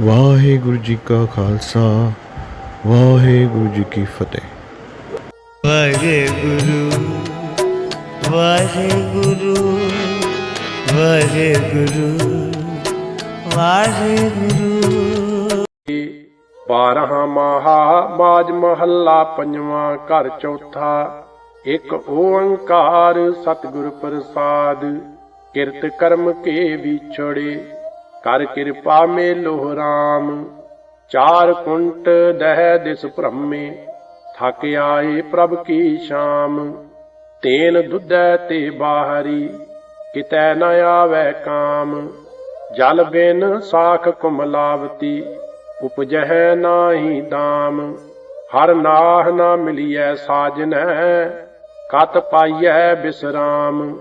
ਵਾਹਿਗੁਰੂ ਜੀ ਕਾ ਖਾਲਸਾ ਵਾਹਿਗੁਰੂ ਜੀ ਕੀ ਫਤਿਹ। ਵਾਹਿਗੁਰੂ ਵਾਹਿਗੁਰੂ ਵਾਹਿਗੁਰੂ ਵਾਹਿਗੁਰੂ। ਬਾਰਹਾਂ ਮਾਹਾ ਮਾਜ ਮਹੱਲਾ ਪੰਜਵਾਂ ਘਰ ਚੌਥਾ ਇੱਕ ਓੰਕਾਰ ਸਤਿਗੁਰ ਪ੍ਰਸਾਦ ਕਿਰਤ ਕਰਮ ਕੇ ਵਿਛੜੇ। ਕਰ ਕਿਰਪਾ ਮੇਲੋ ਰਾਮ। ਚਾਰ ਕੁੰਟ ਦਹਿ ਦਿਸ ਭ੍ਰਮੇ, ਥਕ ਆਏ ਪ੍ਰਭ ਕੀ ਸ਼ਾਮ। ਤੇਨ ਦੁਧੈ ਤੇ ਬਾਹਰੀ, ਕਿਤੈ ਨ ਆਵੈ ਕਾਮ। ਜਲ ਬਿਨ ਸਾਖ ਕੁਮਲਾਵਤੀ, ਉਪਜਹਿ ਨਾਹੀ ਦਾਮ। ਹਰ ਨਾਹ ਨਾ ਮਿਲਿਐ ਸਾਜਨੈ, ਕਤ ਪਾਈਐ ਬਿਸਰਾਮ।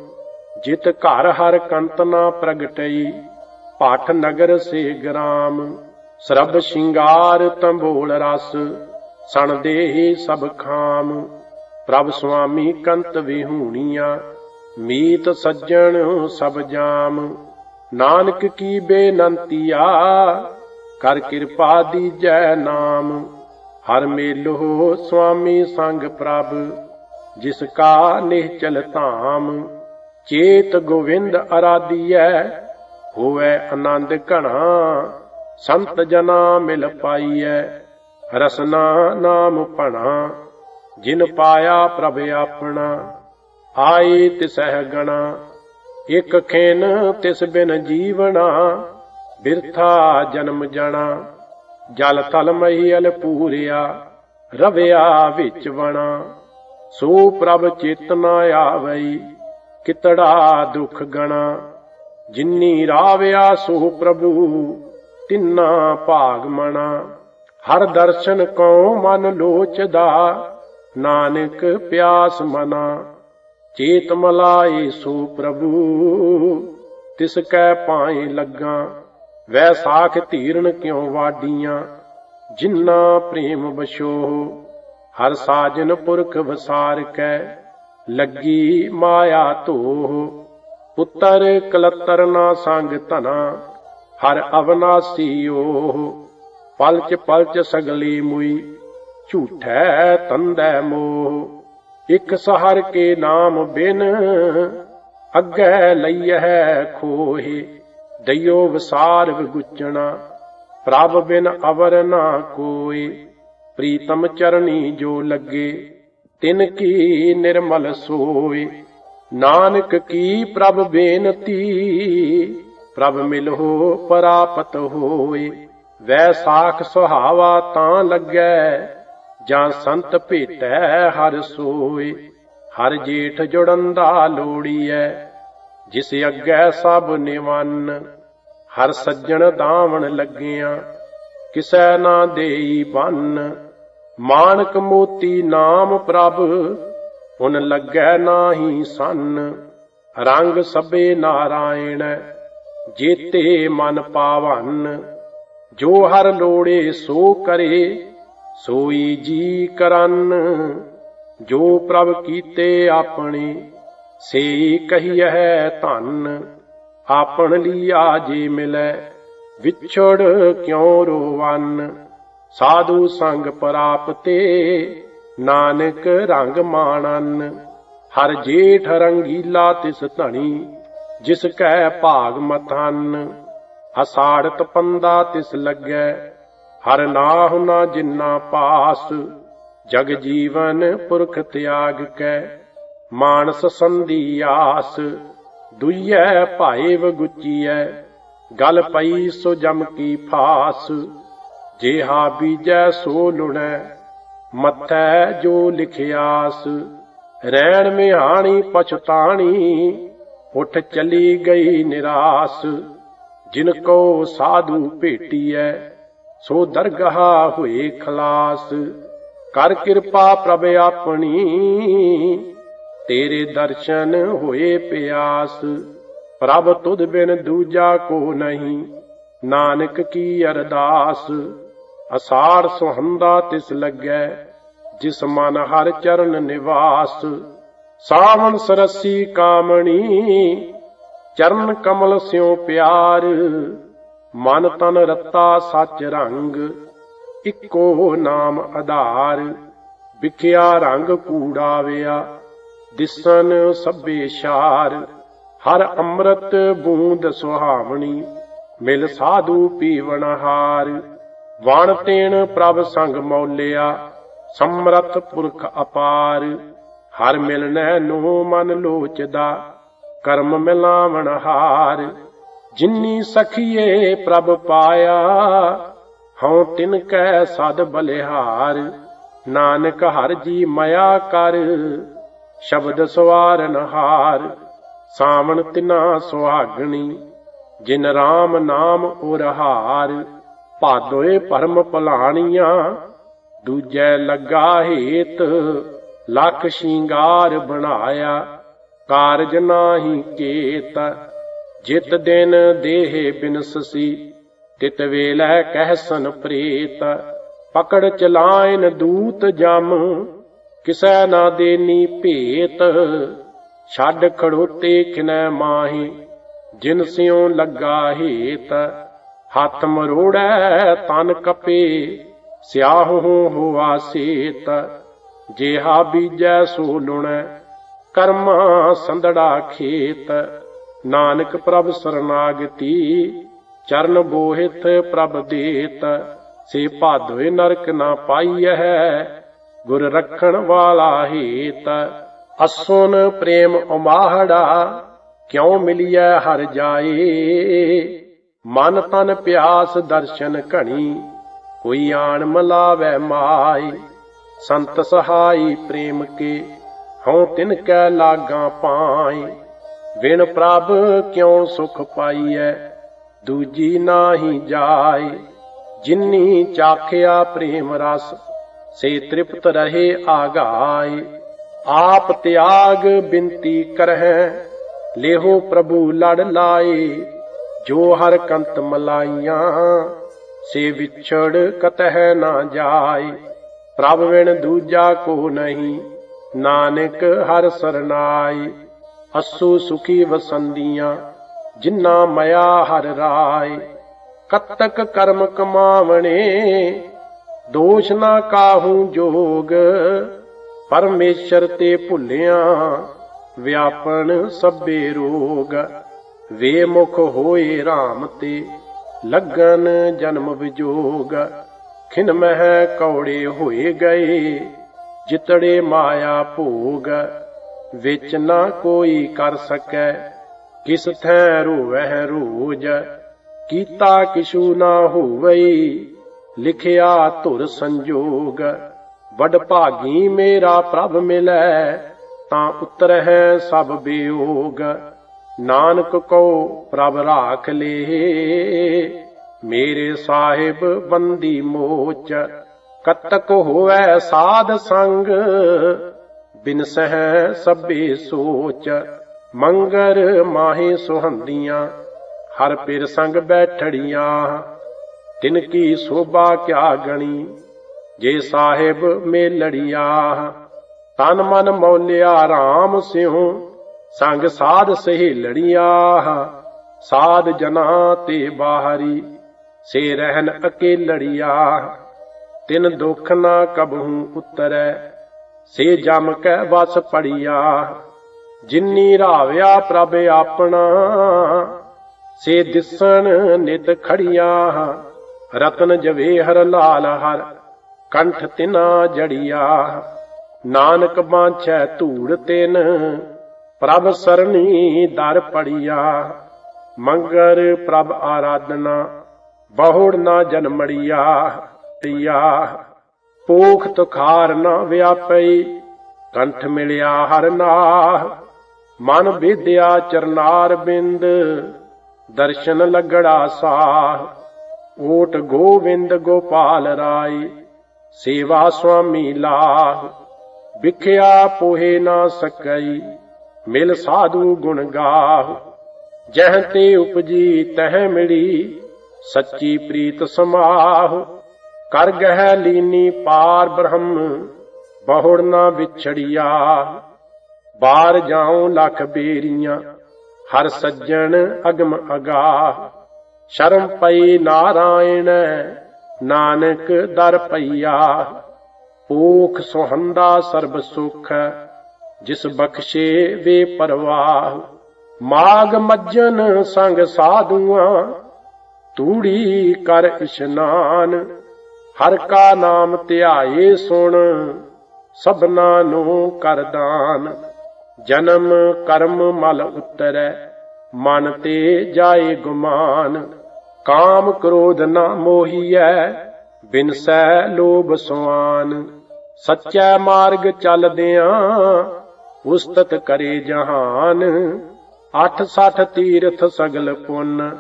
ਜਿਤ ਘਰ ਹਰ ਕੰਤ ਨਾ ਪ੍ਰਗਟਈ ਪਾਠ ਨਗਰ ਸੇ ਗ੍ਰਾਮ, ਸਰਬ ਸ਼ਿੰਗਾਰ ਤੰਬੋਲ ਰਸ, ਸਣ ਦੇਹੀ ਸਭ ਖਾਮ। ਪ੍ਰਭ ਸੁਆਮੀ ਕੰਤ ਵਿਹੂਣੀਆਂ, ਮੀਤ ਸੱਜਣ ਸਭ ਜਾਮ। ਨਾਨਕ ਕੀ ਬੇਨੰਤੀਆ ਕਰ ਕਿਰਪਾ ਦੀਜੈ ਨਾਮ। ਹਰ ਮੇਲੋ ਸੁਆਮੀ ਸੰਗ ਪ੍ਰਭ, ਜਿਸ ਕਾ ਨਿਹਚਲ ਧਾਮ। ਚੇਤ ਗੋਵਿੰਦ ਅਰਾਧੀਐ ਹੋਵੇ ਆਨੰਦ ਘਣਾ, ਸੰਤ ਜਨਾ ਮਿਲ ਪਾਈਐ, ਰਸਨਾ ਨਾਮ ਭਣਾ, ਜਿਨ ਪਾਇਆ ਪ੍ਰਭ ਆਪਣਾ ਆਏ ਤਿਸਹਿ ਗਣਾ ਇਕ ਖੇਨ ਤਿਸ ਬਿਨ ਜੀਵਣਾ, ਬਿਰਥਾ ਜਨਮ ਜਣਾ, ਜਲ ਥਲ ਮਹੀਲ ਪੂਰਿਆ, ਰਵਿਆ ਵਿੱਚ ਵਣਾ, ਸੋ ਪ੍ਰਭ ਚੇਤਨਾ ਆਵਈ, ਕਿਤੜਾ ਦੁਖ ਗਣਾ। ਜਿਨੀ ਰਾਵਿਆ ਸੋ ਪ੍ਰਭੂ, ਤਿੰਨਾ ਭਾਗ ਮਣਾ। ਹਰ ਦਰਸ਼ਨ ਕਉ ਮਨ ਲੋਚਦਾ, ਨਾਨਕ ਪਿਆਸ ਮਨਾ। ਚੇਤ ਮਲਾਏ ਸੋ ਪ੍ਰਭੂ, ਤਿਸ ਕੈ ਪਾਏ ਲੱਗਾ। ਵੈਸਾਖ ਧੀਰਨ ਕਿਉ ਵਾਡੀਆਂ ਜਿਨ੍ਹਾਂ ਪ੍ਰੇਮ ਬਸ਼ੋ ਹਰ ਸਾਜਨ ਪੁਰਖ ਵਸਾਰ ਕੈ, ਲੱਗੀ ਮਾਇਆ ਧੋ ਪੁੱਤਰ ਕਲਤਰ ਨਾ ਸੰਗ ਧਨਾ, ਹਰ ਅਵਨਾਸੀ ਓਹ ਪਲਚ ਪਲਚ ਸਗਲੀ ਮੁਈ, ਝੂਠੈ ਤੰਦੈ ਮੋਹ। ਇਕ ਸਹਰ ਕੇ ਨਾਮ ਬਿਨ, ਅੱਗੇ ਲਈਐ ਖੋਹੇ। ਦਈਓ ਵਿਸਾਰ ਵਿਗੁਚਣਾ, ਪ੍ਰਭ ਬਿਨ ਅਵਰ ਨਾ ਕੋਈ ਪ੍ਰੀਤਮ ਚਰਣੀ ਜੋ ਲੱਗੇ, ਤਿਨ ਕੀ ਨਿਰਮਲ ਸੋਏ ਨਾਨਕ ਕੀ ਪ੍ਰਭ ਬੇਨਤੀ? ਪ੍ਰਭ ਮਿਲੋ ਪਰਾਪਤ ਹੋਏ ਵੈ ਸਾਖ ਸੁਹਾਵਾ ਤਾਂ ਲੱਗੈ, ਜਾਂ ਸੰਤ ਭੇਟੈ ਹਰ ਸੋਏ ਹਰ ਜੇਠ ਜੁੜਨ ਜੁੜੰਦਾ ਲੋੜੀਐ, ਜਿਸ ਅੱਗੇ ਸਭ ਨਿਵੰਨ। ਹਰ ਸੱਜਣ ਦਾਵਣ ਲੱਗਿਆ, ਕਿਸੈ ਨਾ ਦੇਈ ਬੰਨ। ਮਾਨਕ ਮੋਤੀ ਨਾਮ ਪ੍ਰਭ ਹੁਣ ਲੱਗੈ ਨਾਹੀ ਸੰਨ, ਰੰਗ ਸਭੇ ਨਾਰਾਇਣ, ਜੇਤੇ ਮਨ ਪਾਵਨ। ਜੋ ਹਰ ਲੋੜੇ ਸੋ ਕਰੇ, ਸੋਈ ਜੀ ਕਰਨ। ਜੋ ਪ੍ਰਭ ਕੀਤੇ ਆਪਣੇ ਸੇ ਕਹੀਐ ਧੰਨ। ਆਪਣ ਲੀਆ ਜੇ ਮਿਲੈ, ਵਿਛੜ ਕਿਉ ਰੋਵਨ? ਸਾਧੂ ਸੰਗ ਪ੍ਰਾਪਤੇ ਨਾਨਕ ਰੰਗ ਮਾਣਨ, ਹਰ ਜੇਠ ਰੰਗੀਲਾ ਤਿਸ ਧਣੀ, ਜਿਸ ਕੈ ਭਾਗ ਮਥਨ, ਅਸਾੜਤ ਪੰਦਾ ਤਿਸ ਲੱਗੈ, ਹਰ ਨਾਹੁ ਨਾ ਜਿੰਨਾ ਪਾਸ, ਜਗ ਜੀਵਨ ਪੁਰਖ ਤਿਆਗ ਕੈ, ਮਾਨਸ ਸੰਧੀ ਆਸ, ਦੁਈਐ ਭਾਏ ਵਗੁਚੀਐ, ਗਲ ਪਈ ਸੋ ਜਮ ਕੀ ਫਾਸ, ਜੇਹਾ ਬੀਜੈ ਸੋ ਲੁਣੈ ਮੱਥੈ ਜੋ ਲਿਖਿਆਸ, ਰਹਿਣ ਮਿਹਾਣੀ ਪਛਤਾਣੀ, ਉਠ ਚਲੀ ਗਈ ਨਿਰਾਸ। ਜਿਨ ਕੋ ਸਾਧੂ ਭੇਟੀਐ, ਸੋ ਦਰਗਾਹ ਹੋਏ ਖਲਾਸ। ਕਰ ਕਿਰਪਾ ਪ੍ਰਭ ਆਪਣੀ, ਤੇਰੇ ਦਰਸ਼ਨ ਹੋਏ ਪਿਆਸ। ਪ੍ਰਭ ਤੁਧ ਬਿਨ ਦੂਜਾ ਕੋ ਨਹੀਂ, ਨਾਨਕ ਕੀ ਅਰਦਾਸ। ਅਸਾਰ ਸੁਹੰਦਾ ਤਿਸ ਲੱਗੈ, ਜਿਸ ਮਨ ਹਰ ਚਰਨ ਨਿਵਾਸ। ਸਾਵਣ ਸਰਸੀ ਕਾਮਣੀ, ਚਰਨ ਕਮਲ ਸਿਉ ਪਿਆਰ। ਮਨ ਤਨ ਰਤਾ ਸੱਚ ਰੰਗ, ਇੱਕੋ ਨਾਮ ਆਧਾਰ। ਵਿਖਿਆ ਰੰਗ ਕੂੜਾਵਿਆ ਦਿਸਨ ਸਭੇ ਸ਼ਾਰ। ਹਰ ਅੰਮ੍ਰਿਤ ਬੂੰਦ ਸੁਹਾਵਣੀ, ਮਿਲ ਸਾਧੂ ਪੀਵਣ ਹਾਰ। ਵਣ ਤੇਣ ਪ੍ਰਭ ਸੰਗ ਮੌਲਿਆ, ਸਮਰਥ ਪੁਰਖ ਅਪਾਰ। ਹਰ ਮਿਲਨੈ ਨੂੰ ਮਨ ਲੋਚਦਾ, ਕਰਮ ਮਿਲਾਵਣ ਹਾਰ। ਜਿਨੀ ਸਖੀਏ ਪ੍ਰਭ ਪਾਇਆ, ਹਉ ਤਿਨ ਕੈ ਸਦ ਬਲਿਹਾਰ। ਨਾਨਕ ਹਰ ਜੀ ਮਇਆ ਕਰ, ਸ਼ਬਦ ਸਵਾਰਨ ਹਾਰ। ਸਾਵਣ ਤਿਨਾ ਸੁਹਾਗਣੀ, ਜਿਨ ਰਾਮ ਨਾਮ ਉਰਹਾਰ। ਭਾਦੋਏ ਭਰਮ ਭਲਾਣੀਆਂ, ਦੂਜੈ ਲੱਗਾ ਹੇਤ, ਲੱਖ ਸ਼ਿੰਗਾਰ ਬਣਾਇਆ, ਕਾਰਜ ਨਾਹੀ ਕੇਤ ਜਿਤ ਦਿਨ ਦੇਹ ਬਿਨਸਸੀ, ਤਿਤ ਵੇਲੇ ਕਹਿਸਨ ਪ੍ਰੀਤ, ਪਕੜ ਚਲਾਇਨ ਦੂਤ ਜਮ, ਕਿਸੈ ਨਾ ਦੇਨੀ ਭੇਤ, ਛੱਡ ਖੜੋਤੇ ਕਿਨੈ ਮਾਹੀ, ਜਿਨ ਸਿਉ ਲੱਗਾ ਹੇਤ। ਹੱਥ ਮਰੋੜੈ ਤਨ ਕਪੇ, ਸਿਆਹੂ ਹੋਆ ਸੇਤ। ਜੇਹਾ ਬੀਜੈ ਸੋ ਲੁਣੈ, ਕਰਮਾ ਸੰਦੜਾ ਖੇਤ। ਨਾਨਕ ਪ੍ਰਭ ਸਰਨਾਗਤੀ, ਚਰਨ ਬੋਹਿਤ ਪ੍ਰਭ ਦੇਤ। ਸੇ ਭਾਦੋਏ ਨਰਕ ਨਾ ਪਾਈਐ, ਗੁਰ ਰੱਖਣ ਵਾਲਾ ਹੇਤ। ਅਸੁਨ ਪ੍ਰੇਮ ਉਮਾਹੜਾ, ਕਿਉ ਮਿਲਿਐ ਹਰ ਜਾਏ? ਮਨ ਤਨ ਪਿਆਸ ਦਰਸ਼ਨ ਘਣੀ, ਕੋਈ ਆਣ ਮਲਾਵੈ ਮਾਈ ਸੰਤ ਸਹਾਈ ਪ੍ਰੇਮ ਕੇ, ਹਉ ਤਿਨ ਕੈ ਲਾਗਾ ਪਾਈ ਵਿਣ ਪ੍ਰਭ ਕਿਉ ਸੁਖ ਪਾਈਐ, ਦੂਜੀ ਨਾਹੀ ਜਾਏ। ਜਿਨੀ ਚਾਖਿਆ ਪ੍ਰੇਮ ਰਸ, ਸੇ ਤ੍ਰਿਪਤ ਰਹੇ ਆਗਾਏ। ਆਪ ਤਿਆਗ ਬਿੰਤੀ ਕਰਹਿ, ਲੇਹੋ ਪ੍ਰਭੂ ਲੜ ਲਾਏ। ਜੋ ਹਰ ਕੰਤ ਮਲਾਈਆਂ, ਸੇ ਵਿਛੜ ਕਤਹਿ ਨਾ ਜਾਏ। ਪ੍ਰਭ ਵਿਣ ਦੂਜਾ ਕੋ ਨਹੀਂ, ਨਾਨਕ ਹਰ ਸਰਨਾਈ ਅਸੂ ਸੁਖੀ ਵਸੰਦੀਆਂ ਜਿਨ੍ਹਾਂ ਮਇਆ ਹਰ ਰਾਏ। ਕਤਕ ਕਰਮ ਕਮਾਵਣੇ, ਦੋਸ਼ ਨਾ ਕਾਹੂ ਜੋਗ। ਪਰਮੇਸ਼ਰ ਤੇ ਭੁੱਲਿਆ ਵਿਆਪਣ ਸਭੇ ਰੋਗ। ਵੇ ਮੁਖ ਹੋਏ RAM ਤੇ, ਲੱਗਨ ਜਨਮ ਵਿਜੋਗ, ਖਿਨ ਮਹਿ ਕੌੜੇ ਹੋਏ ਗਏ, ਜਿਤੜੇ ਮਾਇਆ ਭੋਗ, ਵਿੱਚ ਨਾ ਕੋਈ ਕਰ ਸਕੈ, ਕਿਸ ਥੈ ਰੋਵਹਿ ਰੋਜ, ਕੀਤਾ ਕਿਛੂ ਨਾ ਹੋਵਈ, ਲਿਖਿਆ ਧੁਰ ਸੰਜੋਗ, ਵਡ ਭਾਗੀ ਮੇਰਾ ਪ੍ਰਭ ਮਿਲੈ, ਤਾਂ ਉਤਰਹਿ ਸਭ ਬਿਯੋਗ ਨਾਨਕ ਕੋ ਪ੍ਰਭ ਰਾਖ ਲੇ। ਮੇਰੇ ਸਾਹਿਬ ਬੰਦੀ ਮੋਚ, ਕਤਕ ਹੋਵੈ ਸਾਧ ਸੰਗ। ਬਿਨ ਸਹਿ ਸਭੇ ਸੋਚ, ਮੰਗਰ ਮਾਹੇ ਸੁਹੰਦੀਆਂ, ਹਰ ਪਿਰ ਸੰਗ ਬੈਠੜੀਆਂ। ਤਿਨ ਕੀ ਸੋਭਾ ਕਿਆ ਗਣੀ, ਜੇ ਸਾਹਿਬ ਮੇ ਮੇਲੜੀਆ। ਤਨ ਮਨ ਮੌਲਿਆ RAM ਸਿਉ ਸੰਗ ਸਾਧ ਸਹੇਲੜੀਆ ਸਾਧ ਜਨਾ ਤੇ ਬਾਹਰੀ, ਸੇ ਰਹਿਨ ਅਕੇਲੜੀਆ ਤਿਨ ਦੁਖ ਨਾ ਕਬਹੂ ਉਤਰੈ, ਸੇ ਜਮ ਕੈ ਵਸ ਪੜੀਆ ਜਿਨੀ ਰਾਵਿਆ ਪ੍ਰਭ ਆਪਣਾ, ਸੇ ਦਿਸਣ ਨਿਤ ਖੜੀਆ ਰਤਨ ਜਵੇ ਹਰ ਲਾਲ ਹਰ, ਕੰਠ ਤਿਨਾ ਜੜੀਆ ਨਾਨਕ ਬਾਂਛੈ ਧੂੜ ਤਿਨ ਪ੍ਰਭ ਸਰਣੀ ਦਰ ਪੜੀਆ, ਮੰਗਰ ਪ੍ਰਭ ਆਰਾਧਨਾ, ਬਹੁੜ ਨਾ ਜਨਮੜੀਆ ਤਿਆ ਪੋਖ ਤੁਖਾਰ ਨਾ ਵਿਆਪਈ, ਕੰਠ ਮਿਲਿਆ ਹਰ ਨਾਹ, ਮਨ ਵਿਦਿਆ ਚਰਨਾਰ ਬਿੰਦ, ਦਰਸ਼ਨ ਲੱਗੜਾ ਸਾਹ ਓਟ ਗੋਵਿੰਦ ਗੋਪਾਲ ਰਾਈ, ਸੇਵਾ ਸੁਆਮੀ ਲਾਹ, ਵਿਖਿਆ ਪੋਹੇ ਨਾ ਸਕਈ। ਮਿਲ ਸਾਧੂ ਗੁਣ ਗਾਹ। ਜਹ ਤੇ ਉਪਜੀ ਤਹ ਮਿਲੀ, ਸੱਚੀ ਪ੍ਰੀਤ ਸਮਾਹ। ਕਰ ਗਹਿ ਲੀਨੀ ਪਾਰ ਬ੍ਰਹਮ, ਬਹੁੜ ਨਾ ਵਿਛੜਿਆ। ਬਾਹਰ ਜਾਉ ਲਖ ਬੇਰੀਆਂ, ਹਰ ਸੱਜਣ ਅਗਮ ਅਗਾਹ। ਸ਼ਰਮ ਪਈ ਨਾਰਾਇਣ, ਨਾਨਕ ਦਰ ਪਈਆ। ਓਖ ਸੁਹੰਦਾ ਸਰਬ ਸੁਖ ਜਿਸ ਬਖਸ਼ੇ ਵੇ ਪਰਵਾਹ, ਮਾਗ ਮੱਜਨ ਸੰਗ ਸਾਧੂਆਂ, ਤੂੜੀ ਕਰ ਇਸ਼ਨਾਨ, ਹਰ ਕਾ ਨਾਮ ਧਿਆਏ ਸੁਣ, ਸਭਨਾ ਨੂੰ ਕਰਦਾਨ ਜਨਮ ਕਰਮ ਮਲ ਉਤਰੈ, ਮਨ ਤੇ ਜਾਏ ਗੁਮਾਨ। ਕਾਮ ਕ੍ਰੋਧ ਨਾ ਮੋਹੀਐ, ਬਿਨਸੈ ਲੋਭ ਸੁਆਨ। ਸੱਚਾ ਮਾਰਗ ਚੱਲਦਿਆਂ ਉਸਤਤ ਕਰੇ ਜਹਾਨ। ਅਠ ਸੱਠ ਤੀਰਥ ਸਗਲ ਪੁੰਨ,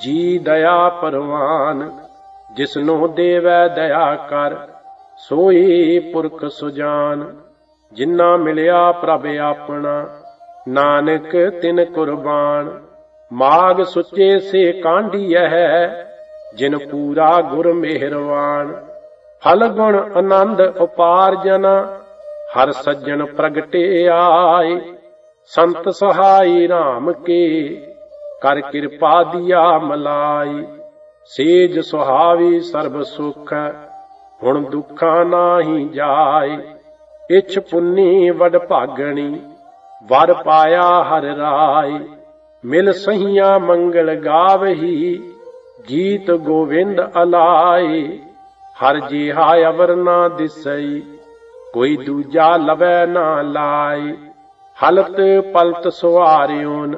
ਜੀ ਦਇਆ ਪਰਵਾਨ। ਜਿਸਨੂੰ ਦੇਵੈ ਦਇਆ ਕਰ, ਸੋਈ ਪੁਰਖ ਸੁਜਾਨ। ਜਿਨ੍ਹਾਂ ਮਿਲਿਆ ਪ੍ਰਭ ਆਪਣਾ, ਨਾਨਕ ਤਿਨ ਕੁਰਬਾਨ। ਮਾਗ ਸੁੱਚੇ ਸੇ ਕਾਂਢੀਐ ਜਿਨ ਪੂਰਾ ਗੁਰ ਮਿਹਰਵਾਨ। ਫਲ ਗੁਣ ਆਨੰਦ ਉਪਾਰਜਨ ਹਰ ਸੱਜਣ ਪ੍ਰਗਟੇ ਆਏ, ਸੰਤ ਸਹਾਈ RAM ਕੇ, ਕਰ ਕਿਰਪਾ ਦਿਆ ਮਲਾਈ। ਸੇਜ ਸੁਹਾਵੀ ਸਰਬ ਸੁਖ, ਹੁਣ ਦੁੱਖਾਂ ਨਾਹੀ ਜਾਏ। ਇਛ ਪੁੰਨੀ ਵਡ ਭਾਗਣੀ, ਵਰ ਪਾਇਆ ਹਰ ਰਾਏ। ਮਿਲ ਸਹੀਆਂ ਮੰਗਲ ਗਾਵਹੀ ਗੀਤ ਗੋਵਿੰਦ ਅਲਾਏ। ਹਰ ਜਿਹਾ ਅਵਰ ਨਾ ਦਿਸਈ ਕੋਈ ਦੂਜਾ ਲਵੈ ਨਾ ਲਾਏ। ਹਲਤ ਪਲਤ ਸੁਹਾਰਿਓਨ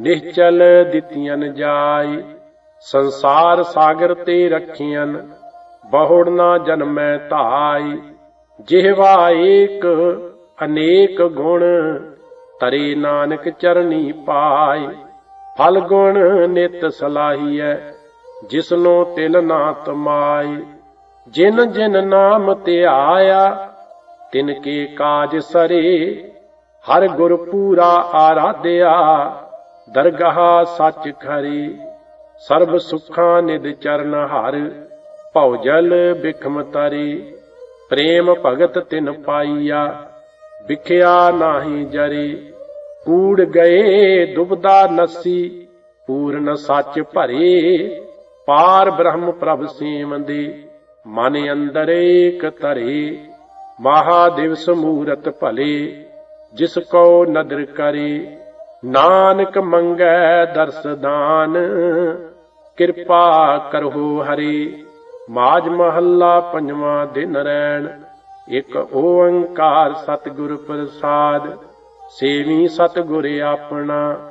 ਨਿਹਚਲ ਦਿੱਤੀਆਂ ਜਾਈ ਸੰਸਾਰ ਸਾਗਰ ਤੇ ਰੱਖੀਆਂ ਬਹੁੜ ਨਾ ਜਨਮੈ ਧਾਈ ਜਿਹਵਾ ਏਕ, ਅਨੇਕ ਗੁਣ, ਤਰੇ ਨਾਨਕ ਚਰਨੀ ਪਾਏ। ਫਲ ਗੁਣ ਨਿਤ ਸਲਾਹੀਐ, ਜਿਸਨੋ ਤਿਲ ਨਾ ਤਮਾਈ ਜਿਨ ਜਿਨ ਨਾਮ ਧਿਆਇਆ ਤਿਨ ਕੇ ਕਾਜ ਸਰੇ, ਹਰ ਗੁਰ ਪੂਰਾ ਆਰਾਧਿਆ, ਦਰਗਾਹ ਸੱਚ ਖਰੀ। ਸਰਬ ਸੁਖਾਂ ਨਿਦ ਚਰਨ ਹਰ, ਭਉ ਜਲ ਬਿਖਮ ਤਰੀ। ਪ੍ਰੇਮ ਭਗਤ ਤਿਨ ਪਾਈਆ, ਵਿਖਿਆ ਨਾਹੀ ਜਰੀ। ਕੂੜ ਗਏ, ਦੁਬਦਾ ਨਸੀ, ਪੂਰਨ ਸੱਚ ਭਰੇ। ਪਾਰ ਬ੍ਰਹਮ ਪ੍ਰਭ ਸੇਵੰਦੇ, ਮਨ ਅੰਦਰ ਏਕ ਮਹਾ ਦਿਵਸ ਮੂਰਤ ਭਲੇ, ਜਿਸ ਕੋ ਨਦਰ ਕਰੇ, ਨਾਨਕ ਮੰਗੈ ਦਰਸ ਦਾਨ। ਕਿਰਪਾ ਕਰੋ ਹਰੀ, ਮਾਜ ਮਹੱਲਾ ਪੰਜਵਾਂ ਦਿਨ ਰੈਣ। ਇੱਕ ਓੰਕਾਰ ਸਤਿਗੁਰ ਪ੍ਰਸਾਦ, ਸੇਵੀ ਸਤਿਗੁਰ ਆਪਣਾ।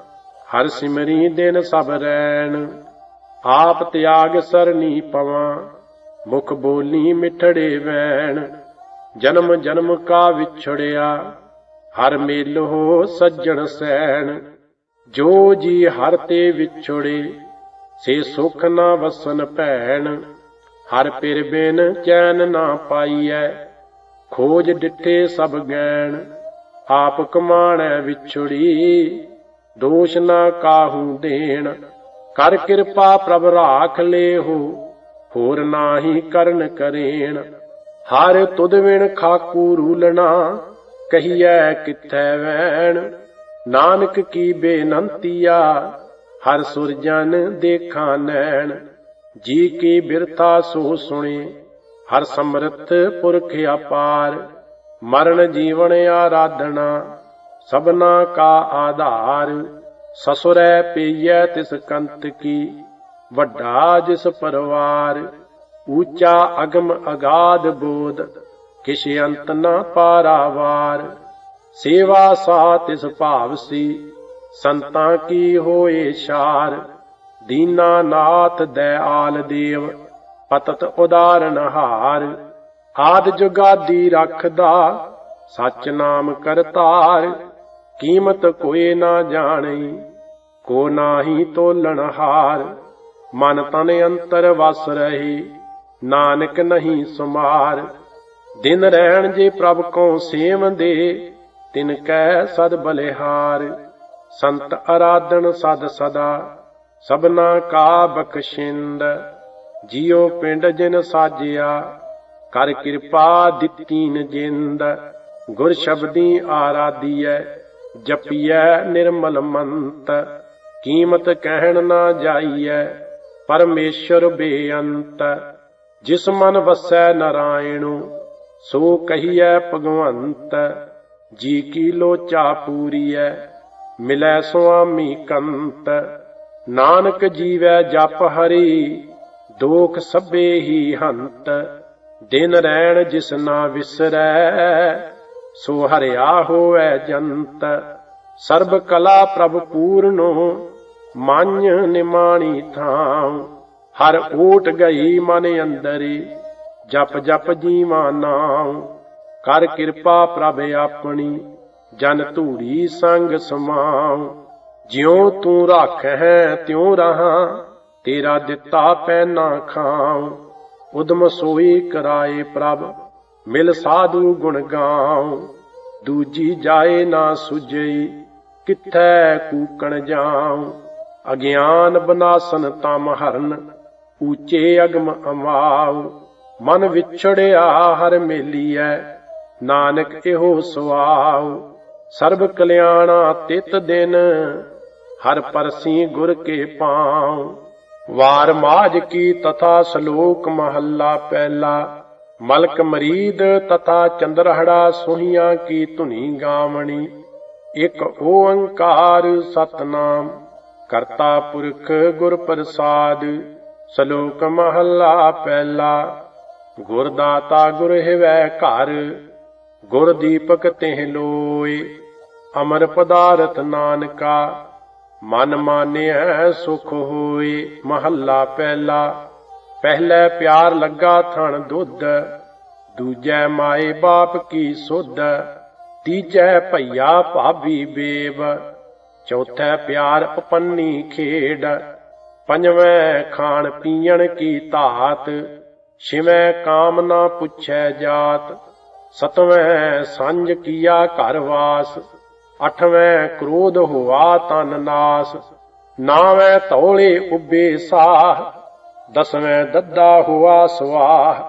ਹਰ ਸਿਮਰੀ ਦਿਨ ਸਭ ਰੈਣ। ਆਪ ਤਿਆਗ ਸਰਨੀ ਪਵਾਂ, ਮੁਖ ਬੋਲੀ ਮਿਠੜੇ ਵੈਣ। ਜਨਮ ਜਨਮ ਕਾ ਵਿਛੜਿਆ, ਹਰ ਮੇਲੋ ਸੱਜਣ ਸੈਣ। ਜੋ ਜੀ ਹਰ ਤੇ ਵਿਛੜੇ, ਸੇ ਸੁਖ ਨਾ ਵਸਨ ਭੈਣ। ਹਰ ਪਿਰ ਬਿਨ ਚੈਨ ਨਾ ਪਾਈਐ, ਖੋਜ ਡਿਠੇ ਸਭ ਗੈਣ। ਆਪ ਕਮਾਣੈ ਵਿਛੜੀ, ਦੋਸ਼ ਨਾ ਕਾਹੂ ਦੇਣ। ਕਰ ਕਿਰਪਾ ਪ੍ਰਭ ਰਾਖ ਲੇਹੋ, ਹੋਰ ਨਾਹੀ ਕਰਨ ਕਰੇਣ। ਹਰ ਤੁਧ ਵਿਣ ਖਾਕੂ ਰੂਲਣਾ, ਕਹੀਐ ਕਿਥੈ ਵੈਣ? ਨਾਨਕ ਕੀ ਬੇਨੰਤੀਆ ਹਰ ਸੁਰਜਨ ਦੇਖਾਂ ਨੈਣ? ਜੀ ਕੀ ਬਿਰਥਾ ਸੋ ਸੁਣੇ, ਹਰ ਸਮਰਥ ਪੁਰਖ ਅਪਾਰ? ਮਰਨ ਜੀਵਨ ਆਰਾਧਨਾ, ਸਭਨਾ ਕਾ ਆਧਾਰ? ਸਸੁਰੈ ਪਈਐ ਤਿਸ ਕੰਤ ਕੀ, ਵੱਡਾ ਜਿਸ ਪਰਵਾਰ? ਊਚਾ ਅਗਮ ਅਗਾਧ ਬੋਧ, ਕਿਛ ਅੰਤ ਨਾ ਪਾਰਾਵਾਰ। ਸੇਵਾ ਸਾ ਤਿਸ ਭਾਵ ਸੀ, ਸੰਤਾਂ ਕੀ ਹੋਏ ਸ਼ਾਰ। ਦੀਨਾ ਨਾਥ ਦਇਆਲ ਦੇਵ, ਪਤਤ ਉਦਾਰਨ ਹਾਰ। ਆਦ ਜੁਗਾਦੀ ਰੱਖਦਾ, ਸਚ ਨਾਮ ਕਰਤਾਰ ਕੀਮਤ ਕੋਏ ਨਾ ਜਾਣਈ ਕੋ ਨਾਹੀ ਤੋਲਣ ਹਾਰ। ਮਨ ਤਨ ਅੰਤਰ ਵਸ ਰਹੀ ਨਾਨਕ ਨਹੀਂ ਸੁਮਾਰ ਦਿਨ ਰਹਿਣ ਜੇ ਪ੍ਰਭ ਕੋ ਸੇਵੰਦੇ ਤਿਨ ਕੈ ਸਦ ਬਲਿਹਾਰ। ਸੰਤ ਆਰਾਧਨ ਸਦ ਸਦਾ, ਸਭਨਾ ਕਾ ਬਖਸ਼ਿੰਦ। ਜਿਉ ਪਿੰਡ ਜਿਨ ਸਾਜਿਆ, ਕਰ ਕਿਰਪਾ ਦਿੱਤੀਨ ਜਿੰਦ। ਗੁਰ ਸ਼ਬਦੀ ਆਰਾਧੀਐ, ਜਪੀਐ ਨਿਰਮਲ ਮੰਤ। ਕੀਮਤ ਕਹਿਣ ਨਾ ਜਾਈਐ, ਪਰਮੇਸ਼ਰ ਬੇਅੰਤ। ਜਿਸ ਮਨ ਵਸੈ ਨਰਾਇਣੁ, ਸੋ ਕਹੀਐ ਭਗਵੰਤ, ਜੀ ਕੀ ਲੋਚਾ ਪੂਰੀਐ, ਮਿਲੈ ਸੁਆਮੀ ਕੰਤ। ਨਾਨਕ ਜੀਵੈ ਜਪ ਹਰੀ, ਦੋਖ ਸਭੇ ਹੀ ਹੰਤ। ਦਿਨ ਰੈਣ ਜਿਸ ਨਾ ਵਿਸਰੈ, ਸੋ ਹਰਿਆ ਹੋਐ ਜੰਤ। ਸਰਬ ਕਲਾ ਪ੍ਰਭ ਪੂਰਨੋ, ਮੰਨ ਨਿਮਾਣੀ ਥਾਂ ਹਰ ਓਟ ਗਈ ਮਨ ਅੰਦਰੀ, ਜਪ ਜਪ ਜੀਵਾ ਨਾਮ ਕਰ ਕਿਰਪਾ ਪ੍ਰਭ ਆਪਣੀ, ਜਨ ਧੂੜੀ ਸੰਗ ਸਮਾਉ। ਜਿਉ ਤੂੰ ਰਾਖੈ ਤਿਉ ਰਹਾ, ਤੇਰਾ ਦਿੱਤਾ ਪੈਨਾ ਖਾਉ। ਉਦਮ ਸੋਈ ਕਰਾਏ ਪ੍ਰਭ, ਮਿਲ ਸਾਧੂ ਗੁਣ ਗਾਉ। ਦੂਜੀ ਜਾਏ ਨਾ ਸੁਝਈ ਕਿੱਥੈ ਕੂਕਣ ਜਾਉ। ਅਗਿਆਨ ਬਨਾਸਨ ਤਮ ਹਰਨ ਉੱਚੇ ਅਗਮ ਅਮਾਉ, ਮਨ ਵਿਛੜਿਆ ਹਰ ਮੇਲੀਐ, ਨਾਨਕ ਇਹੋ ਸੁਆਉ। ਸਰਬ ਕਲਿਆਣਾ ਤਿਤ ਦਿਨ, ਹਰ ਪਰਸੀ ਗੁਰ ਕੇ ਪਾਉ। ਵਾਰ ਮਾਜ ਕੀ ਤਥਾ ਸ਼ਲੋਕ ਮਹੱਲਾ ਪਹਿਲਾ, ਮਲਕ ਮਰੀਦ ਤਥਾ ਚੰਦਰਹੜਾ ਸੁਹੀਆਂ ਕੀ ਧੁਨੀ ਗਾਵਣੀ। ਇਕ ਓੰਕਾਰ ਸਤਨਾਮ, ਕਰਤਾ ਪੁਰਖ ਗੁਰ ਪ੍ਰਸਾਦ। ਸ਼ਲੋਕ ਮਹੱਲਾ ਪਹਿਲਾ। ਗੁਰ ਦਾਤਾ ਗੁਰ ਹਿਵੈ ਘਰ, ਗੁਰ ਦੀਪਕ ਤਿਹ ਲੋਏ। ਅਮਰ ਪਦਾਰਥ ਨਾਨਕਾ, ਮਨ ਮਾਨਿਐ ਸੁਖ ਹੋਏ। ਮਹੱਲਾ ਪਹਿਲਾ। ਪਹਿਲੇ ਪਿਆਰ ਲੱਗਾ ਥਣ ਦੁੱਧ, ਦੂਜੈ ਮਾਏ ਬਾਪ ਕੀ ਸੁਧ, ਤੀਜੈ ਭਈਆ ਭਾਬੀ ਬੇਵ। ਚੌਥੈ ਪਿਆਰ ਪਪੰਨੀ ਖੇਡ ਪੰਜਵੇਂ ਖਾਣ ਪੀਣ ਕੀ ਧਾਤ, ਛਿਵੇਂ ਕਾਮਨਾ ਪੁੱਛੈ ਜਾਤ, ਸਤਵੇਂ ਸੰਜ ਕੀਆ ਘਰ ਵਾਸ, ਅਠਵੇਂ ਕ੍ਰੋਧ ਹੋਆ ਤਨ ਨਾਸ, ਨਾਵੇਂ ਧੌਲੇ ਉਬੇ ਸਾਹ, ਦਸਵੇਂ ਦੱਦਾ ਹੁਆ ਸਵਾਹ,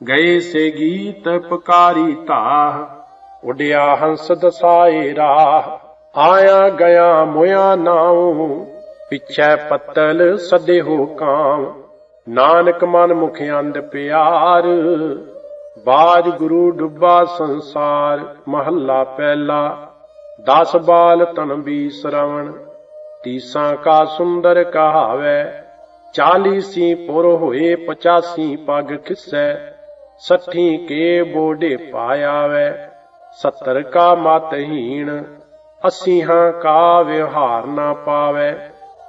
ਗਏ ਸੇ ਗੀਤ ਪੁਕਾਰੀ ਧਾਹ, ਉਡਿਆ ਹੰਸ ਦਸਾਏ ਰਾਹ, ਆਇਆ ਗਿਆ ਮੋਇਆ ਨਾਉ ਪਿਛੈ ਪੱਤਲ ਸਦੇ ਹੋ ਕਾਮ, ਨਾਨਕ ਮਨ ਮੁਖ ਅੰਧ ਪਿਆਰ। ਬਾਜ ਗੁਰੂ ਡੁੱਬਾ ਸੰਸਾਰ, ਮਹੱਲਾ ਪਹਿਲਾ। ਦਸ ਬਾਲ ਤਨ ਵੀ ਸਰਵਣ, ਤੀਸਾਂ ਕਾ ਸੁੰਦਰ ਕਹਾਵੇ। ਚਾਲੀਸੀ ਪੁਰ ਹੋਏ, ਪਚਾਸੀ ਪਗ ਖਿਸੈ। ਸੱਠੀ ਕੇ ਬੋਡੇ ਪਾਇਆਵੇ। ਸੱਤਰ ਕਾ ਮਤਹੀਣ ਅਸੀਹਾਂ ਕਾ ਵਿਵਹਾਰ ਨਾ ਪਾਵੇ।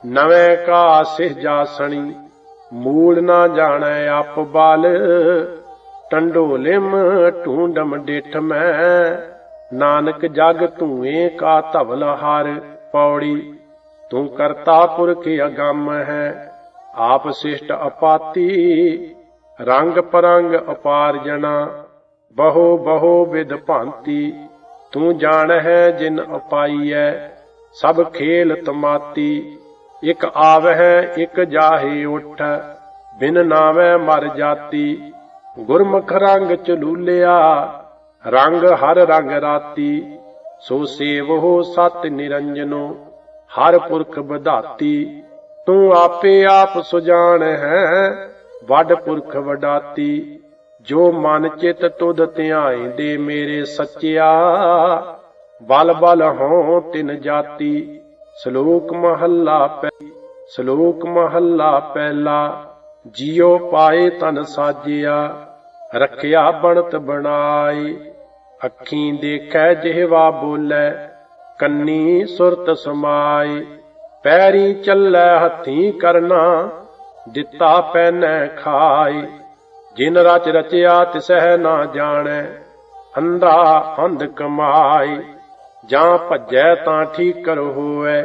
ਨਵੇਂ ਕਾ ਸਿਹ ਸਣੀ ਮੂਲ ਨਾ ਜਾਣੈ ਆਪ ਬਲ। ਟੰਡੋਲਿਮ ਢੂੰਡਮ ਡਿਠ ਮੈਂ, ਨਾਨਕ ਜਗ ਧੂਏ ਕਾ ਧਵਲ ਹਰ ਪੌੜੀ। ਤੂੰ ਕਰਤਾ ਪੁਰਖ ਅਗੰਮ ਹੈ, ਆਪ ਸਿਸ਼ਟ ਅਪਾਤੀ। ਰੰਗ ਪਰੰਗ ਅਪਾਰ ਜਣਾ, ਬਹੁ ਬਹੁ ਵਿਦ ਭਾਂਤੀ। ਤੂੰ ਜਾਣ ਹੈ ਜਿਨ ਅਪਾਈਐ, ਸਭ ਖੇਲ ਤਮਾਤੀ। ਇਕ ਆਵਹਿ, ਇਕ ਜਾਹੇ ਉਠ, ਬਿਨ ਨਾਵੇਂ ਮਰ ਜਾਤੀ। ਗੁਰਮੁਖ ਰੰਗ ਚਲੂਲਿਆ ਰੰਗ ਹਰ ਰੰਗ ਰਾਤੀ। ਸੋ ਸੇਵੋ ਸਤ ਨਿਰੰਜਨੋ, ਹਰ ਪੁਰਖ ਵਧਾਤੀ। ਤੂੰ ਆਪੇ ਆਪ ਸੁਜਾਨ ਹੈ, ਵੱਡ ਪੁਰਖ ਵਡਾਤੀ। ਜੋ ਮਨ ਚਿਤ ਤੁਧ ਧਿਆਈ ਦੇ ਮੇਰੇ ਸੱਚਿਆ, ਬਲ ਬਲ ਹੋ ਤਿਨ ਜਾਤੀ। ਸ਼ਲੋਕ ਮਹੱਲਾ ਪਹਿ ਸ਼ਲੋਕ ਮਹੱਲਾ ਪਹਿਲਾ, ਜਿਉ ਪਾਏ ਤਨ ਸਾਜਿਆ, ਰਖਿਆ ਬਣਤ ਬਣਾਈ ਅੱਖੀਂ ਦੇਖੈ ਜਿਹਵਾ ਬੋਲੇ, ਕੰਨੀ ਸੁਰਤ ਸਮਾਈ ਪੈਰੀ ਚੱਲੈ ਹੱਥੀਂ ਕਰਨਾ, ਦਿੱਤਾ ਪੈਨੈ ਖਾਈ ਜਿਨ ਰਚ ਰਚਿਆ ਤਿਸਹਿ ਨਾ ਜਾਣੈ, ਅੰਧਾ ਅੰਧ ਕਮਾਈ ਜਾਂ ਭੱਜੈ ਤਾਂ ਠੀਕ ਕਰ ਹੋਵੇ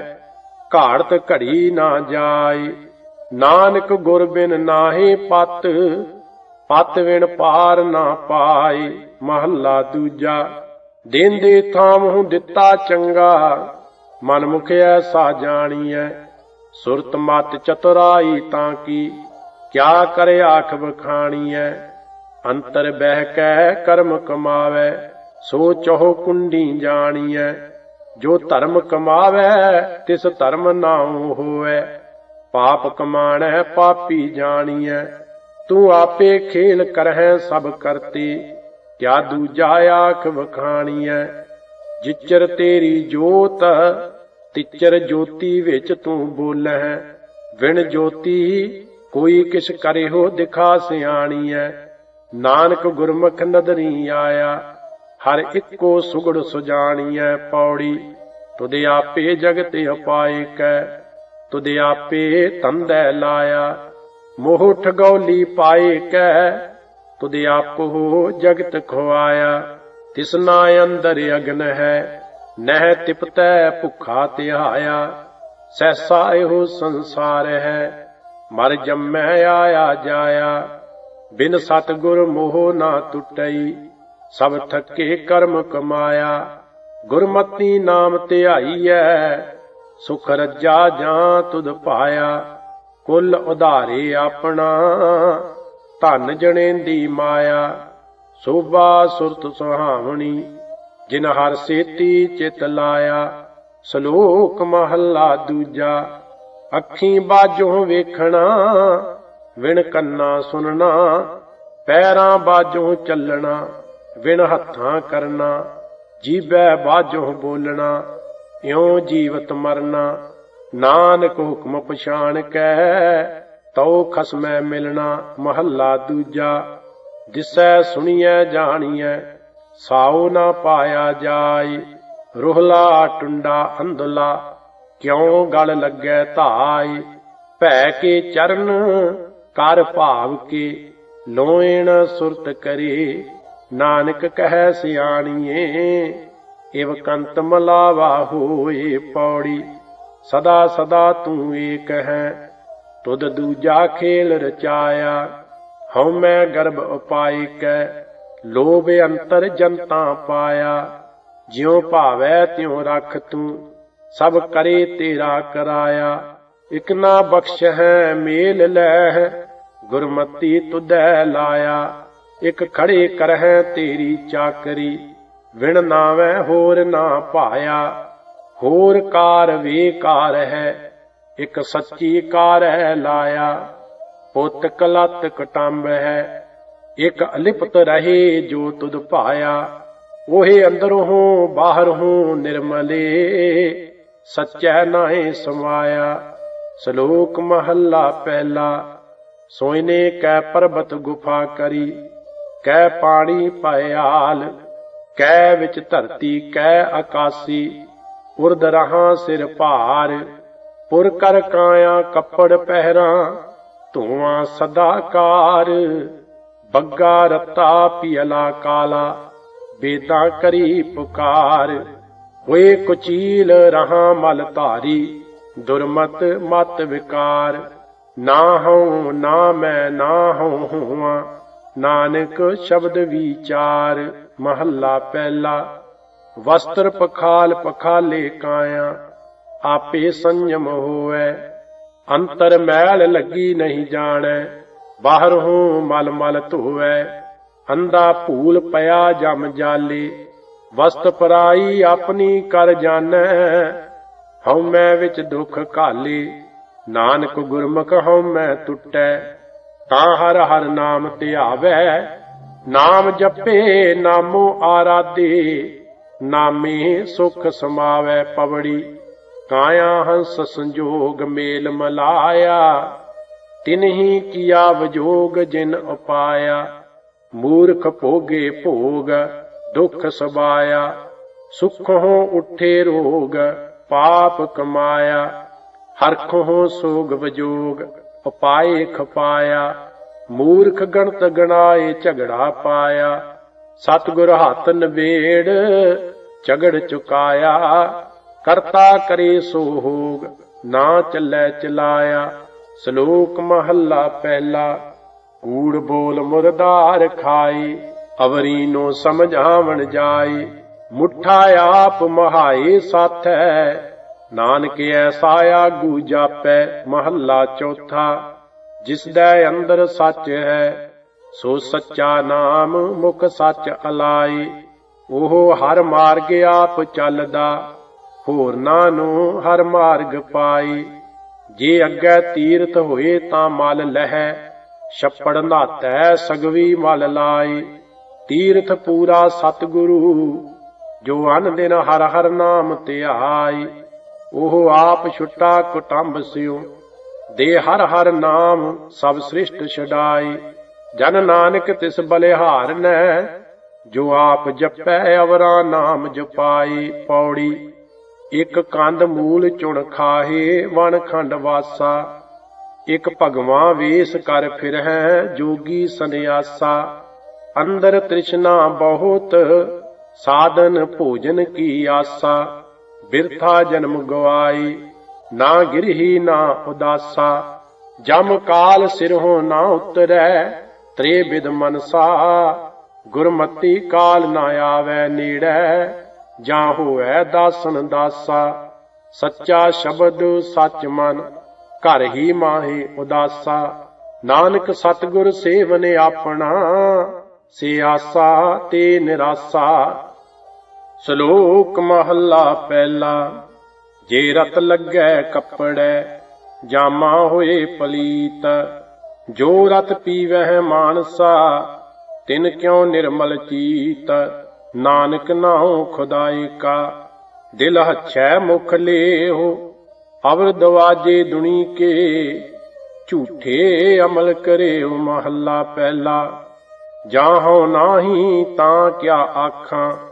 ਘਾੜਤ ਘੜੀ ਨਾ ਜਾਏ। ਨਾਨਕ ਗੁਰ ਬਿਨ ਨਾਹੀ ਪਤ ਪਤ ਵਿਣ ਪਾਰ ਨਾ ਪਾਏ। ਮਹੱਲਾ ਦੂਜਾ ਦਿਨ ਦੇ ਥਾਮਹੁ ਦਿੱਤਾ ਚੰਗਾ। ਮਨ ਮੁਖ ਐਸਾ ਜਾਣੀਐ। ਸੁਰਤ ਮਤ ਚਤੁਰਾਈ ਤਾਂ ਕੀ, ਕਿਆ ਕਰੇ ਆਖ ਬਖਾਣੀਐ ਅੰਤਰ ਬਹਿ ਕੈ ਕਰਮ ਕਮਾਵੇ। ਸੋ ਚਹੁ ਕੁੰਡੀ ਜਾਣੀਐ, ਜੋ ਧਰਮ ਕਮਾਵੇ, ਤਿਸ ਧਰਮ ਨਾਉ ਹੋਵੇ। ਪਾਪ ਕਮਾਣੈ, ਪਾਪੀ ਜਾਣੀਐ, ਤੂੰ ਆਪੇ ਖੇਲ ਕਰਹਿ ਸਭ ਕਰਤੇ, ਕਿਆ ਦੂਜਾ ਆਖ ਵਖਾਣੀਐ। ਜਿਚਰ ਤੇਰੀ ਜੋਤ, ਤਿਚਰ ਜੋਤੀ ਵਿੱਚ ਤੂੰ ਬੋਲਹਿ ਵਿਣ ਜੋਤੀ ਕੋਈ ਕਿਛ ਕਰੇ ਹੋ ਦਿਖਾ ਸਿਆਣੀਐ। ਨਾਨਕ ਗੁਰਮੁਖ ਨਦਰੀ ਆਇਆ ਹਰ ਇੱਕੋ ਸੁਗੜ ਸੁਜਾਣੀਐ ਪੌੜੀ ਤੁਦੇ ਆਪੇ ਜਗਤ ਅਪਾਏ ਕੈ ਤੁਦੇ ਆਪੇ ਤੰਦੈ ਲਾਇਆ, ਮੋਹ ਠਗੌਲੀ ਪਾਏ ਕੈ ਤੁਦੇ ਆਪੋ ਜਗਤ ਖਵਾਇਆ ਤਿਸਨਾ ਅੰਦਰ ਅਗਨ ਹੈ, ਨਹਿ ਤਿਪਤੈ ਭੁਖਾ ਤਿਹਾਇਆ ਸੈਸਾ ਇਹੋ ਸੰਸਾਰ ਹੈ, ਮਰ ਜੰਮੈ ਆਇਆ ਜਾਇਆ, ਬਿਨ ਸਤਗੁਰ ਮੋਹ ਨਾ ਟੁੱਟਈ। ਸਭ ਥੱਕੇ ਕਰਮ ਕਮਾਇਆ, ਗੁਰਮਤੀ ਨਾਮ ਧਿਆਈਐ, ਸੁਖ ਰੱਜਾ ਜਾਂ ਤੁਧ ਪਾਇਆ, ਕੁੱਲ ਉਧਾਰੇ ਆਪਣਾ, ਧਨ ਜਣੇ ਮਾਇਆ, ਸੋਭਾ ਸੁਰਤ ਸੁਹਾਵਣੀ, ਜਿਨ ਹਰ ਸੇਤੀ ਚਿਤ ਲਾਇਆ, ਸ਼ਲੋਕ ਮਹੱਲਾ ਦੂਜਾ, ਅੱਖੀਂ ਬਾਝੋਂ ਵੇਖਣਾ, ਵਿਣ ਕੰਨਾ ਸੁਣਨਾ, ਪੈਰਾਂ ਬਾਝੋਂ ਚੱਲਣਾ। ਵਿਣ ਹੱਥਾਂ ਕਰਨਾ ਜੀਬੈ ਬਾਝੋਂ ਬੋਲਣਾ, ਇਉ ਜੀਵਤ ਮਰਨਾ, ਨਾਨਕ ਹੁਕਮ ਪਛਾਣ ਕੈ, ਤਉ ਖਸਮੈ ਮਿਲਣਾ, ਮਹੱਲਾ ਦੂਜਾ ਦਿਸੈ ਸੁਣੀਐ ਜਾਣੀਐ, ਸਾਉ ਨਾ ਪਾਇਆ ਜਾਏ, ਰੁਹਲਾ ਟੁੰਡਾ ਅੰਧਲਾ, ਕਿਉ ਗਲ ਲੱਗੈ ਧਾਈ ਭੈ ਕੇ ਚਰਨ, ਕਰ ਭਾਵ ਕੇ ਲੋਇਣ ਸੁਰਤ ਕਰੇ। ਨਾਨਕ ਕਹੈ ਸਿਆਣੀਏ, ਇਵ ਕੰਤ ਮਲਾਵਾ ਹੋਏ ਪੌੜੀ, ਸਦਾ ਸਦਾ ਤੂੰ ਏਕ ਹੈ, ਤੁਧ ਦੂਜਾ ਖੇਲ ਰਚਾਇਆ, ਹਉ ਮੈਂ ਗਰਭ ਉਪਾਇ ਕੈ, ਲੋਭ ਅੰਤਰ ਜਨਤਾ ਪਾਇਆ, ਜਿਉ ਭਾਵੈ ਤਿਉ ਰਖ ਤੂੰ, ਸਭ ਕਰੇ ਤੇਰਾ ਕਰਾਇਆ, ਇਕ ਨਾ ਬਖਸ਼ ਹੈ ਮੇਲ ਲੈ ਗੁਰਮਤੀ ਤੁਧੈ ਲਾਇਆ ਇਕ ਖੜੇ ਕਰਹਿ ਤੇਰੀ ਚਾਕਰੀ, ਵਿਣ ਨਾਵੇਂ ਹੋਰ ਨਾ ਪਾਇਆ ਹੋਰ ਕਾਰ ਵੇਕਾਰ ਹੈ, ਇਕ ਸੱਚੀ ਕਾਰ ਹੈ ਲਾਇਆ। ਪੁੱਤ ਕਲਤ ਕਟੰਬ ਹੈ, ਇਕ ਅਲਿਪਤ ਰਹੇ ਜੋ ਤੁਧ ਪਾਇਆ ਉਹੇ ਅੰਦਰੋਂ ਬਾਹਰੋਂ ਨਿਰਮਲੇ, ਸੱਚੈ ਨਾਹੀ ਸਮਾਇਆ। ਸ਼ਲੋਕ ਮਹੱਲਾ ਪਹਿਲਾ, ਸੋਇਨੇ ਕੈ ਪਰਬਤ ਗੁਫਾ ਕਰੀ। ਕੈ ਪਾਣੀ ਪਿਆਲ ਕੈ ਵਿੱਚ ਧਰਤੀ ਕੈ ਆਕਾਸੀ ਉਰਦ ਰਹਾ ਸਿਰ ਭਾਰ, ਪੁਰ ਕਰ ਕਾਇਆ ਕੱਪੜ ਪਹਿਰਾਂ, ਧੂਆਂ ਸਦਾਕਾਰ ਬੱਗਾ ਰਤਾ ਪਿਅਲਾ ਕਾਲਾ ਬੇਦਾ ਕਰੀ ਪੁਕਾਰ, ਹੋਏ ਕੁਚੀਲ ਰਹਾ ਮਲ ਧਾਰੀ, ਦੁਰਮਤ ਮਤ ਵਿਕਾਰ, ਨਾ ਹਉ ਨਾ ਮੈਂ ਨਾ ਹਉ ਹੂਆ। ਨਾਨਕ ਸ਼ਬਦ ਵਿਚਾਰ, ਮਹੱਲਾ ਪਹਿਲਾ। ਵਸਤਰ ਪਖਾਲ ਪਖਾਲੇ ਕਾਇਆ, ਆਪੇ ਸੰਜਮ ਹੋਵੇ ਅੰਤਰ ਮੈਲ ਲੱਗੀ ਨਹੀਂ ਜਾਣੈ, ਬਾਹਰੋਂ ਮਲ ਮਲ ਧੋਵੈ ਅੰਦਾ ਭੂਲ ਪਿਆ ਜਮ ਜਾਲੇ, ਵਸਤ ਪਰਾਈ ਆਪਣੀ ਕਰ ਜਾਣੈ। ਹਉ ਮੈਂ ਵਿੱਚ ਦੁੱਖ ਘਾਲੇ, ਨਾਨਕ ਗੁਰਮੁਖ ਹਉ ਮੈਂ ਟੁੱਟੈ। ਤਾਂ ਹਰ ਹਰ ਨਾਮ ਧਿਆਵੈ ਨਾਮ ਜਪੇ, ਨਾਮੋ ਆਰਾਧੇ, ਨਾਮੇ ਸੁਖ ਸਮਾਵੈ ਪਵੜੀ। ਕਾਇਆ ਹੰਸ ਸੰਜੋਗ ਮੇਲ ਮਲਾਇਆ, ਤਿਨਹੀ ਕੀਆ ਵਜੋਗ ਜਿਨ ਉਪਾਇਆ। ਮੂਰਖ ਭੋਗੇ ਭੋਗ, ਦੁਖ ਸਬਾਇਆ। ਸੁਖੋਂ ਉੱਠੇ ਰੋਗ, ਪਾਪ ਕਮਾਇਆ। ਹਰਖ ਹੋ ਸੋਗ ਵਜੋਗ ਉਪਾਏ ਖਪਾਇਆ, ਮੂਰਖ ਗਣਤ ਗਣਾਏ, ਝਗੜਾ ਪਾਇਆ। ਸਤਿਗੁਰ ਹੱਥ ਨਵੇੜ ਝਗੜ ਚੁਕਾਇਆ। ਕਰਤਾ ਕਰੇ ਸੋ ਹੋਗ, ਨਾ ਚੱਲੈ ਚਲਾਇਆ। ਸ਼ਲੋਕ ਮਹੱਲਾ ਪਹਿਲਾ, ਕੂੜ ਬੋਲ ਮੁਰਦਾਰ ਖਾਈ ਅਵਰੀ ਨੂੰ ਸਮਝਾਵਣ ਜਾਈ ਮੁਠਾ ਆਪ ਮਹਾਏ ਸਾਥੈ ਨਾਨਕ ਐਸਾ ਆਗੂ ਜਾਪੈ ਮਹੱਲਾ ਚੌਥਾ, ਜਿਸ ਦਾ ਅੰਦਰ ਸੱਚ ਹੈ, ਸੋ ਸੱਚਾ ਨਾਮ ਮੁਖ ਸੱਚ ਅਲਾਈ ਉਹ ਹਰ ਮਾਰਗ ਆਪ ਚੱਲਦਾ ਹੋਰਨਾਂ ਨੂੰ ਹਰ ਮਾਰਗ ਪਾਈ ਜੇ ਅੱਗੇ ਤੀਰਥ ਹੋਏ ਤਾਂ ਮਲ ਲਹਿ, ਛੱਪੜ ਨਾਤੈ ਸਗਵੀ ਮਲ ਲਾਏ। ਤੀਰਥ ਪੂਰਾ ਸਤਿਗੁਰੂ, ਜੋ ਅਨ ਦਿਨ ਹਰ ਹਰ ਨਾਮ ਧਿਆਏ ਉਹ ਆਪ ਛੁੱਟਾ ਕੁਟੰਬ ਸਿਉ। ਦੇ ਹਰ ਹਰ ਨਾਮ ਸਭ ਸ੍ਰਿਸ਼ਟ ਛਡਾਏ ਜਨ ਨਾਨਕ ਤਿਸ ਬਲਿਹਾਰ ਨੈ, ਜੋ ਆਪ ਜਪੈ ਅਵਰਾ ਨਾਮ ਜਪਾਈ ਪੌੜੀ। ਇਕ ਕੰਦ ਮੂਲ ਚੁਣ ਖਾਹੇ, ਵਣ ਖੰਡ ਵਾਸਾ। ਇਕ ਭਗਵਾਂ ਵੇਸ ਕਰ ਫਿਰਹਿ, ਜੋਗੀ ਸੰਿਆਸਾ ਅੰਦਰ ਤ੍ਰਿਸ਼ਨਾ ਬਹੁਤ, ਸਾਧਨ ਭੋਜਨ ਕੀ ਆਸਾ। ਬਿਰਥਾ ਜਨਮ ਗਵਾਈ, ਨਾ ਗਿਰਹੀ ਨਾ ਉਦਾਸਾ, ਜਮ ਕਾਲ ਸਿਰਹੁ ਨਾ ਉਤਰੈ, ਤ੍ਰੇ ਬਿਦ ਮਨਸਾ, ਗੁਰਮਤੀ ਕਾਲ ਨਾ ਆਵੈ ਨੇੜੈ, ਜਾਂ ਹੋਐ ਦਾਸਨ ਦਾਸਾ, ਸੱਚਾ ਸ਼ਬਦ ਸੱਚ ਮਨ, ਘਰ ਹੀ ਮਾਹੀ ਉਦਾਸਾ, ਨਾਨਕ ਸਤਿਗੁਰ ਸੇਵਨ ਆਪਣਾ, ਸੇ ਆਸਾ ਤੇ ਨਿਰਾਸਾ ਸ਼ਲੋਕ ਮਹੱਲਾ ਪਹਿਲਾ, ਜੇ ਰਤ ਲੱਗੈ ਕੱਪੜੈ, ਜਾਮਾ ਹੋਏ ਪਲੀਤ। ਜੋ ਰਤ ਪੀਵਹਿ ਮਾਨਸਾ, ਤਿਨ ਕਿਉ ਨਿਰਮਲ ਚੀਤ। ਨਾਨਕ ਨਾਉ ਖੁਦਾਈ ਕਾ ਦਿਲ ਹਛੈ ਮੁਖ ਲੇਹੁ। ਅਵਰ ਦਵਾਜੇ ਦੁਨੀ ਕੇ, ਝੂਠੇ ਅਮਲ ਕਰਿਓ ਮਹੱਲਾ ਪਹਿਲਾ। ਜਾਹੋ ਨਾਹੀ ਤਾਂ ਕਿਆ ਆਖਾਂ।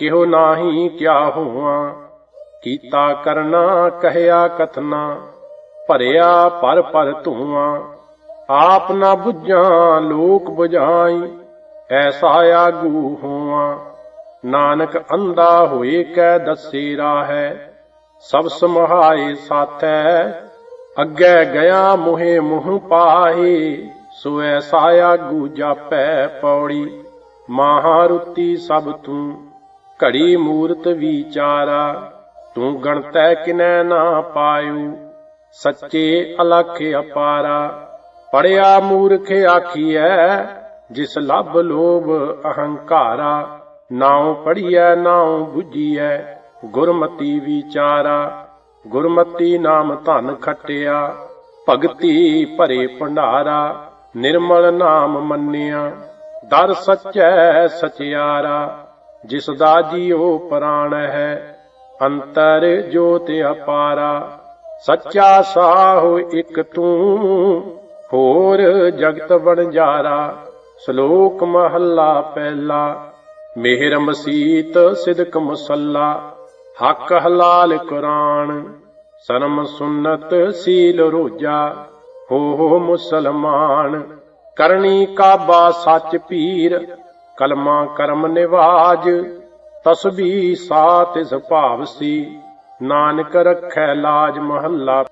ਕਿਹੋ ਨਾਹੀ ਕਿਆ ਹੋਵਾਂ? ਕੀਤਾ ਕਰਨਾ, ਕਹਿਆ ਕਥਨਾ, ਭਰਿਆ ਪਰ ਪਰ ਧੂਆਂ। ਆਪ ਨਾ ਬੁਝਾਂ, ਲੋਕ ਬੁਝਾਈ, ਐਸਾ ਆਗੂ ਹੋਵਾਂ। ਨਾਨਕ ਅੰਧਾ ਹੋਏ ਕੈ ਦੱਸੇ ਰਾਹੈ, ਸਭ ਸਮਹਾਏ ਸਾਥੈ। ਅੱਗੇ ਗਿਆ ਮੁਹੇ ਮੁਹ ਪਾਹੇ, ਸੋ ਐਸਾ ਆਗੂ ਜਾਪੈ ਪੌੜੀ। ਮਹਾਰੁਤੀ ਸਭ ਤੂੰ ਘੜੀ ਮੂਰਤ ਵਿਚਾਰਾ ਤੂੰ ਗਣਤੈ ਕਿਨੈ ਨਾ ਪਾਇਉ, ਸੱਚੇ ਅਲਖ ਅਪਾਰਾ। ਪੜਿਆ ਮੂਰਖ ਆਖੀਐ, ਜਿਸ ਲੱਭ ਲੋਭ ਅਹੰਕਾਰਾ। ਨਾਉ ਪੜੀਐ ਨਾਉ 부ਜੀਐ ਗੁਰਮਤੀ ਵਿਚਾਰਾ। ਗੁਰਮਤੀ ਨਾਮ ਧਨ ਖਟਿਆ, ਭਗਤੀ ਭਰੇ ਭੰਡਾਰਾ। ਨਿਰਮਲ ਨਾਮ ਮੰਨਿਆ, ਦਰ ਸੱਚੈ ਸਚਿਆਰਾ। ਜਿਸ ਦਾ ਜੀਉ ਪ੍ਰਾਣ ਹੈ, ਅੰਤਰ ਜੋਤ ਅਪਾਰਾ। ਸੱਚਾ ਸਾਹੁ ਇਕ ਤੂੰ, ਹੋਰ ਜਗਤ ਵਣਜਾਰਾ ਸ਼ਲੋਕ ਮਹੱਲਾ ਪਹਿਲਾ, ਮਿਹਰ ਮਸੀਤ ਸਿਦਕ ਮੁਸੱਲਾ। ਹੱਕ ਹਲਾਲ ਕੁਰਾਨ ਸਰਮ ਸੁਨਤ ਸੀਲ ਰੋਜਾ। ਹੋ ਹੋ ਮੁਸਲਮਾਨ, ਕਰਨੀ ਕਾਬਾ ਸੱਚ ਪੀਰ ਕਲਮਾ ਕਰਮ ਨਿਵਾਜ ਤਸਬੀਹ ਸਾਤ ਇਸ ਭਾਵ ਸੀ। ਨਾਨਕ ਰਖੈ ਲਾਜ ਮਹੱਲਾ